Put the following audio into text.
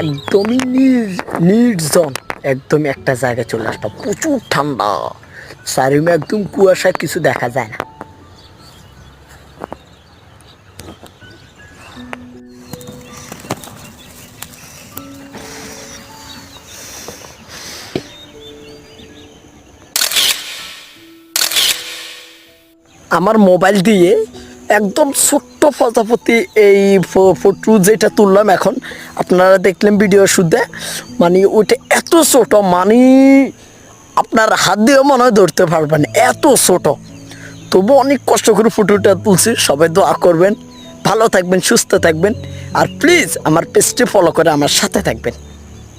একদমই নির নির্জন। একদমই একটা জায়গায় চলে আসলাম। প্রচুর ঠান্ডা। চারিমে একদম কুয়াশা কিছু দেখা যায় না। আমার মোবাইল দিয়ে একদম ছোট্ট প্রজাপতি এই ফটো যেটা তুললাম এখন, আপনারা দেখলেন ভিডিও শুদ্ধে মানে ওইটা এত ছোট মানে আপনার হাত দিয়েও মনে হয় ধরতে পারবেন, এত ছোট। তবু অনেক কষ্ট করে ফটোটা তুলছি, সবাই দোয়া করবেন। ভালো থাকবেন, সুস্থ থাকবেন, আর প্লিজ আমার পেজটি ফলো করে আমার সাথে থাকবেন।